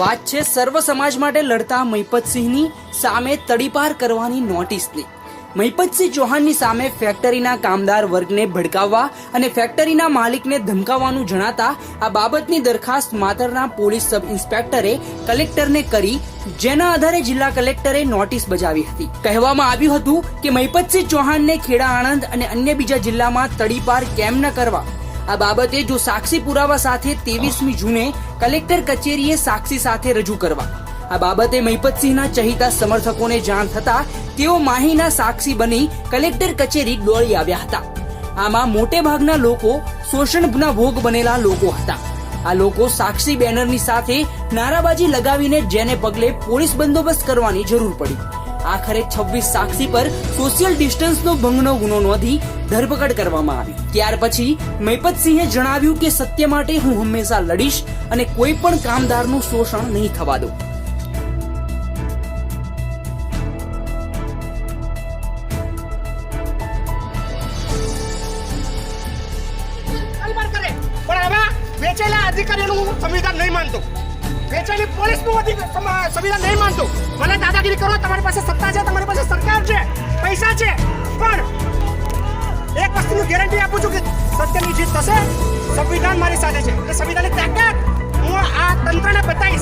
વાત છે સર્વ સમાજ માટે લડતા મહિપતસિંહની સામે તડીપાર કરવાની નોટિસની. મહિપતસિંહ ચૌહાણની સામે ફેક્ટરીના કામદાર વર્ગને ભડકાવવા અને ફેક્ટરીના માલિકને ધમકાવવાનું જણાતા આ બાબતની દરખાસ્ત માતરના પોલીસ સબ ઇન્સ્પેક્ટરે કલેક્ટરને કરી, જેના આધારે જિલ્લા કલેક્ટરે નોટિસ બજાવી હતી. કહેવામાં આવ્યું હતું કે મહિપતસિંહ ચૌહાણને ખેડા આણંદ અને અન્ય બીજા જિલ્લામાં તડીપાર કેમ ન કરવા આ બાબતે જો સાક્ષી પુરાવા સાથે ત્રેવીસમી જૂને કલેક્ટર કચેરીએ સાક્ષી સાથે રજૂ કરવા. આ બાબતે મહિપતસિંહના ચહિતા સમર્થકોને જાણ થતા તેઓ માહીના સાક્ષી બની કલેક્ટર કચેરી દોડી આવ્યા હતા. આમાં મોટે ભાગના લોકો શોષણના ભોગ બનેલા લોકો હતા. આ લોકો સાક્ષી બેનરની સાથે નારાબાજી લગાવીને જેને પગલે પોલીસ બંદોબસ્ત કરવાની જરૂર પડી. આખરે છવ્વીસ સાક્ષી પર સોશિયલ ડિસ્ટન્સનો ભંગનો ગુનો નોંધી ધરપકડ કરવામાં આવી. ત્યાર પછી મૈપતસિંહે જણાવ્યું કે સત્ય માટે હું હંમેશા લડીશ અને કોઈ પણ કામદારનું શોષણ નહીં થવા દઉં. વેચેલા હું સંવિધાન નહીં માનતો. વેચેલી પોલીસનું અધિક- સમ- સંવિધાન નહીં માનતું. મને દાદાગીરી કરો, તમારી પાસે સત્તા છે, તમારી પાસે સરકાર છે, પૈસા છે, પણ એક વસ્તુની ગેરંટી આપું છું કે સત્યની જીત થશે, સંવિધાન મારી સાથે છે. એ સંવિધાનની તાકાત. હું આ તંત્રને બતાવીશ.